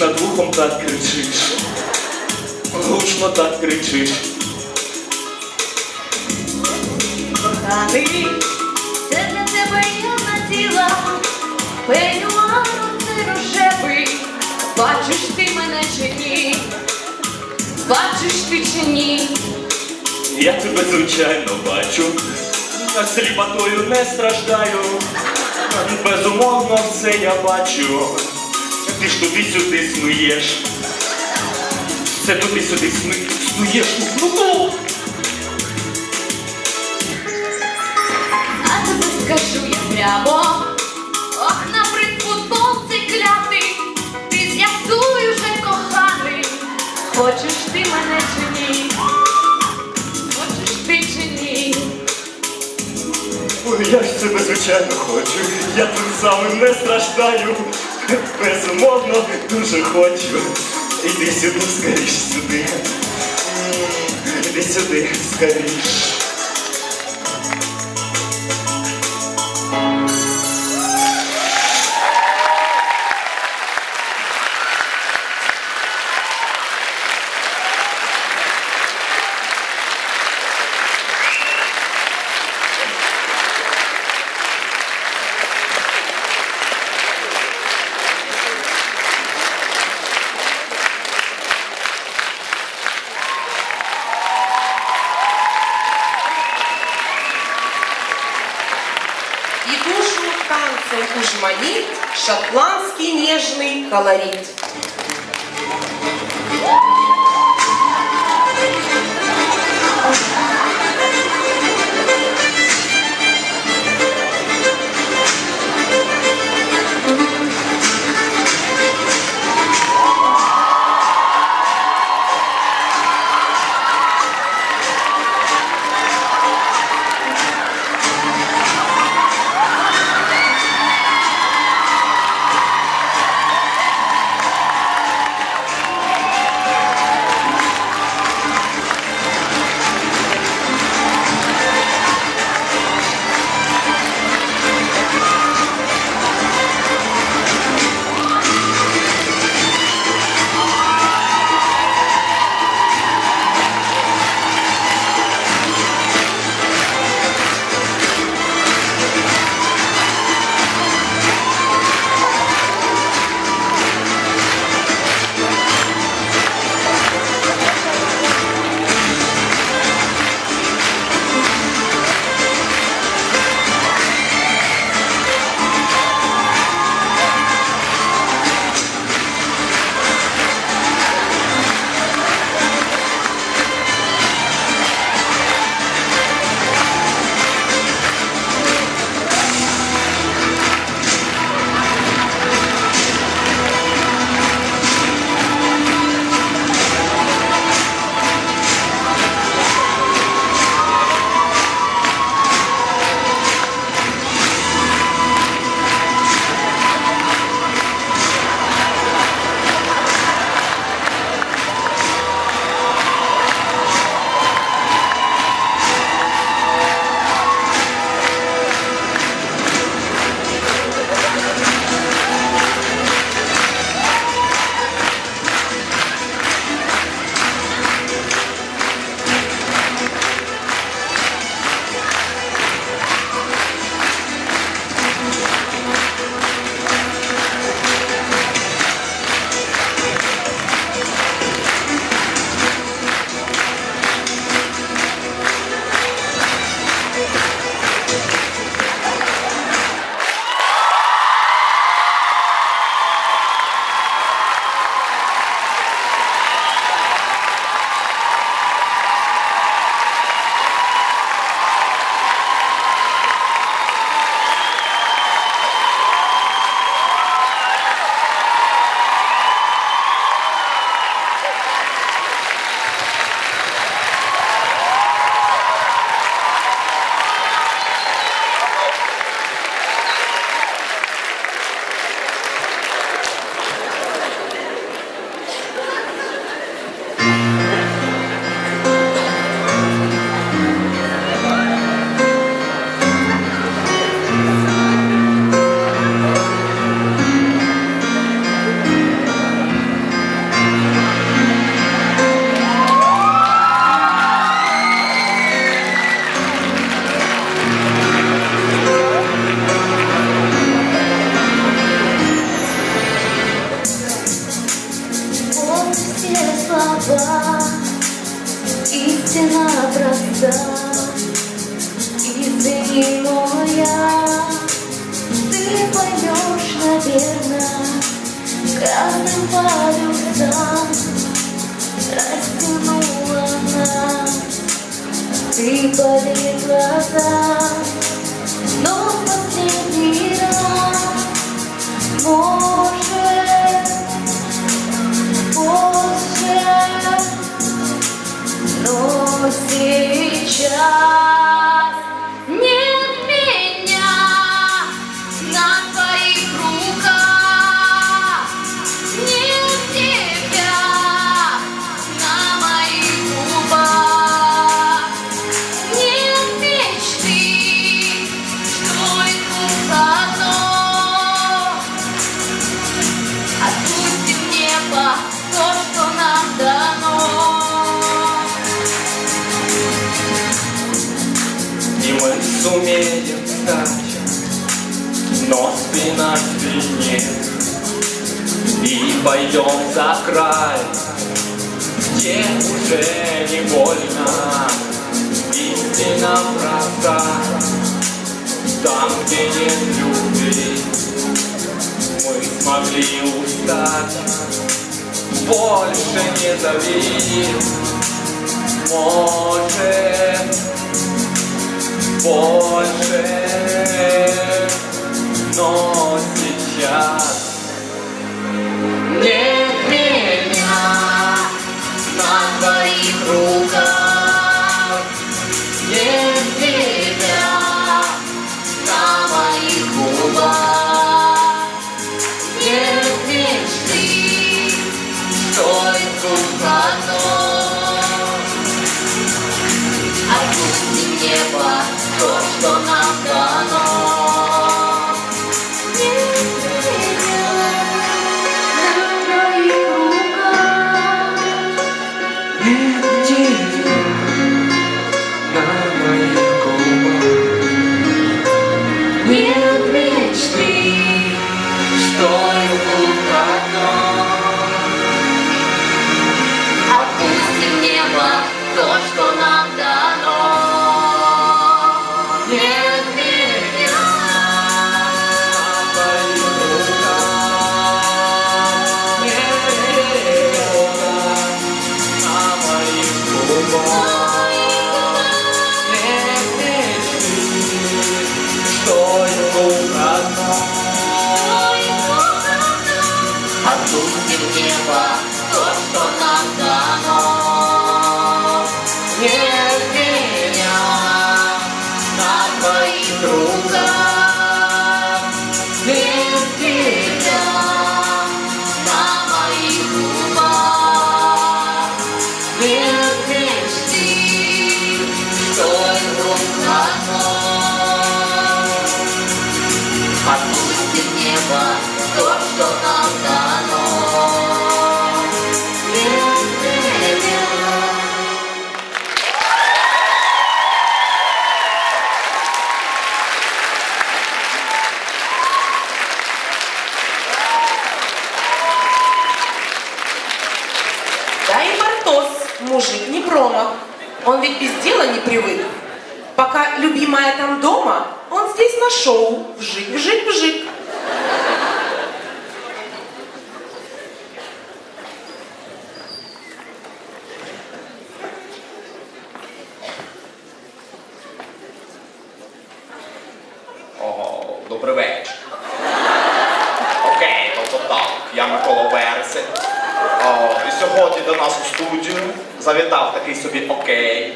над вухом так кричиш. Гучно так кричиш. Коханий, це для тебе я наділа. Пенюару це рожевий. Бачиш ти мене чи ні? Бачиш ти чи ні? Я тебе звичайно бачу. Я сліпотою не страждаю. Безумовно, все я бачу. Ти ж туди-сюди смієш. Це туди-сюди сми- смієш. Ну, ну. А тобі скажу я прямо. Ох, набрид футбол цей клятий. Ти з'ясуй уже, коханий. Хочеш ти мене чи ні? Хочеш ти чи ні? Ой, я ж тебе звичайно хочу. Я тим самим не страждаю. Безумовно, дуже хочу. Іди сюди, скоріш сюди. Іди сюди, скоріш. Ужманит шотландский нежный колорит. проста Извини, но я Ты поймешь, наверное Красным полюсам Растянула нас Ты поверь глаза Но в последний раз Может позже Но сейчас Нет И пойдем за край. Где уже не больно. Истина проста Там, где нет любви Мы смогли устать. Больше не зови Может больше, но сейчас нет меня на твоих руках. Нет тебя на моих губах. Нет мечты, идут небо то, что нам дано. Собі окей.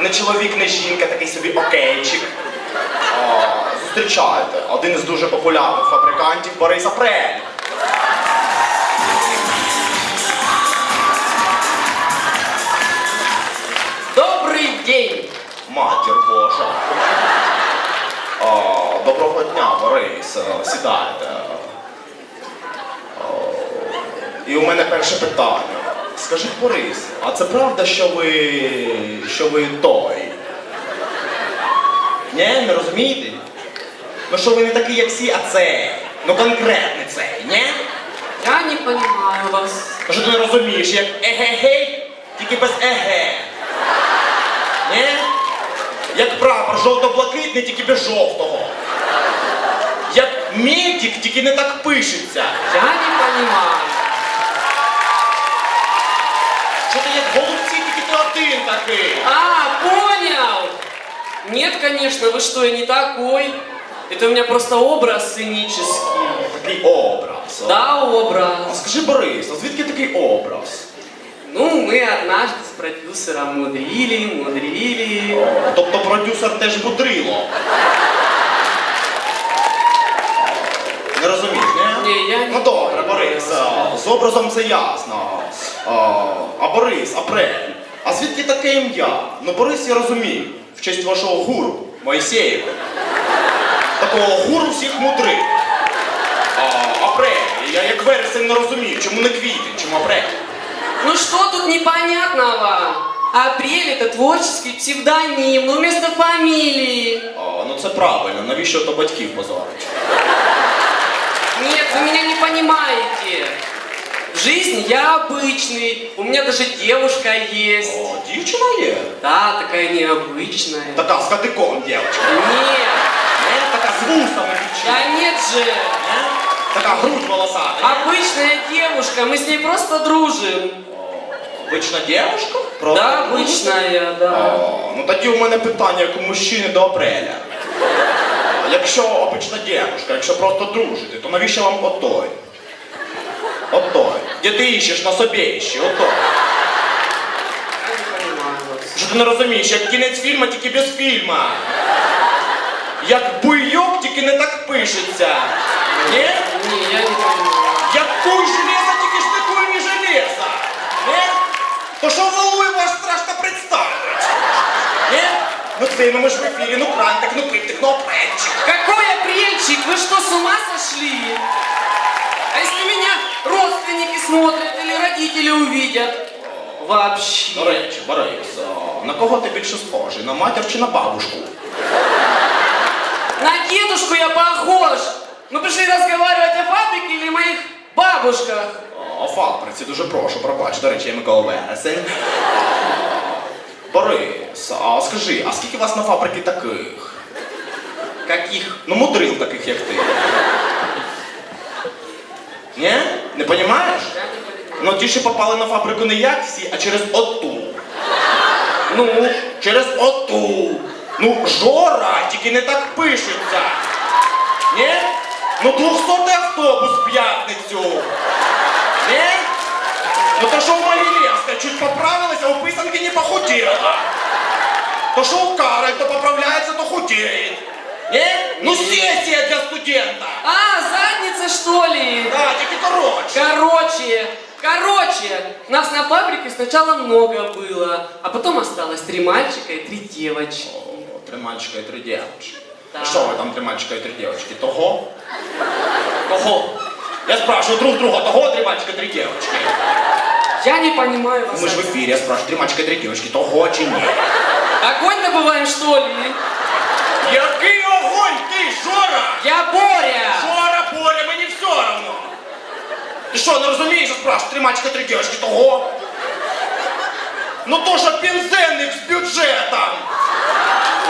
Не чоловік, не жінка, такий собі окейчик. О, зустрічайте, один із дуже популярних фабрикантів Борис Апрель. Добрий день! Матір Божа. О, доброго дня, Борис. Сідайте. О, і у мене перше питання. Скажіть, Борис, а це правда, що ви. що ви той? Ні, не розумієте? Ну що ви не такий, як всі, а цей. Ну конкретний цей, ні? Я не понимаю вас. Що ти не розумієш, як еге-гей, тільки без еге. Ні? Як прапор жовто-блакитний, тільки без жовтого. Як медик, тільки не так пишеться. Я не понимаю. Що ти як голубці, тільки ти один такий. А, понял! Нет, конечно, вы что, я не такой. Это у меня просто образ сценический. Такий образ. Да, А образ. скажи, Борис, а звідки такий образ? Ну, мы однажды с продюсером мудрили, мудрили. Тобто продюсер теж будрило. Не розумієш, ні? Ні, я не Ну добре, Борис, а, з образом це ясно. А, а Борис, Апрель. А звідки таке ім'я? Ну Борис я розумію. В честь вашого гуру, Моїсеєва. Такого гуру всіх мудрих. А, Апрель, я як вересень не розумію, чому не квітень, чому апрель? Ну что тут непонятного? Апрель это творческий псевдоним, ну вместо фамилии. А, ну це правильно, навіщо то батьків позорить? Нет, вы меня не понимаете. В жизни я обычный, у меня даже девушка есть. О, дівчина є. Да, такая необычная. Така з кадиком дівчина. Нет, Не? Така з вусами дівчина. да нет же. Не? Така грудь волосата. Обычная девушка, мы с ней просто дружим. Обична дівчинка? Да, обычная, да. О, ну тоді у мене питання як у мужчини до апреля. Якщо обична дівчинка, якщо просто дружите, то навіщо вам отой? Отой. Де ти іщеш на собі іще, отой. Я не понимаю вас. Що ти не розумієш, як кінець фільму, тільки без фільма. Як буйок, тільки не так пишеться. Ні? Не, я не понимаю. Як куй железа, тільки ж не куй не железа. Не? То що волує вас страшно представити? Не? Ну ти, ну ми ж в ефірі, ну крантик, ну пиптик, ну опенчик. Какой апрельчик? Вы что, с ума сошли? А если меня родственники смотрят или родители увидят? Вообще. До речі, Борис, а на кого ти більше схожий? На матір чи на бабушку? На дедушку я похож. Мы пришли разговаривать о фабрике или моих бабушках. О, фабриці, дуже прошу, пробач, до речі, я Микола Вересень. Борис, а скажи, а скільки вас на фабриці таких? Каких? Ну, мудрил таких, як ти. Ні? Не розумієш? Ну ті, що попали на фабрику не як всі, а через оту. Ну, Через оту. Ну, Жора, тільки не так пишеться. Ні? Ну, 200 автобус в п'ятницю. Ні? Ну то що у Могилевська чуть поправилась, а у писанки не похудела. То що у Кароль, то поправляється, то худеет. Ні? Ну, сесія для студента. а, задница что ли? Да, тільки коротше. Короче, короче, нас на фабрике сначала много было, а потом осталось три мальчика и три девочки. О, Три мальчика і три дівчинки. Так. Що ви там три мальчика і три дівчинки? Того? Ого, Я спрашиваю друг друга, того три мальчика, три девочки. я не понимаю вас. Мы же в эфире, я спрашиваю, три мальчика, три девочки, того чи ні? Огонь добываем, что ли? Який огонь, ти, Жора! Я Боря! Жора, Боря, мені все равно. Ти що, не розумієш, я спрашиваю, три мальчика, три девочки, того? Ну то, що пенсионник з бюджетом.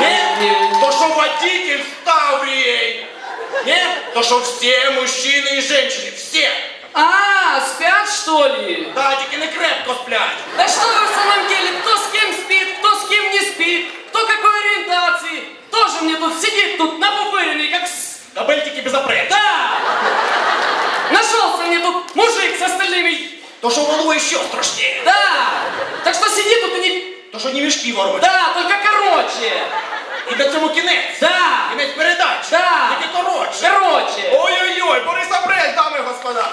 Ні? Ні. То, що водитель з Таврією. Ні? То, що всі мужчини і жінки, всі. А, спят, что ли? Да, тільки не крепко сплять. Да что вы в самом деле, кто с кем спит, кто с кем не спит, кто какой ориентации? Тоже мне тут сидит тут напупыренный, как с... Кабельтики безопречны. Да! Нашелся мне тут мужик с остальными... То, что волує еще страшнее. Да! Так что сиди тут и не... То, что не мешки ворвать. Да, только короче! І до цьому кінець. Да! Кінець передач. Да! Тільки коротше. Короче! Ой-ой-ой, Борис Апрель, дами і господа.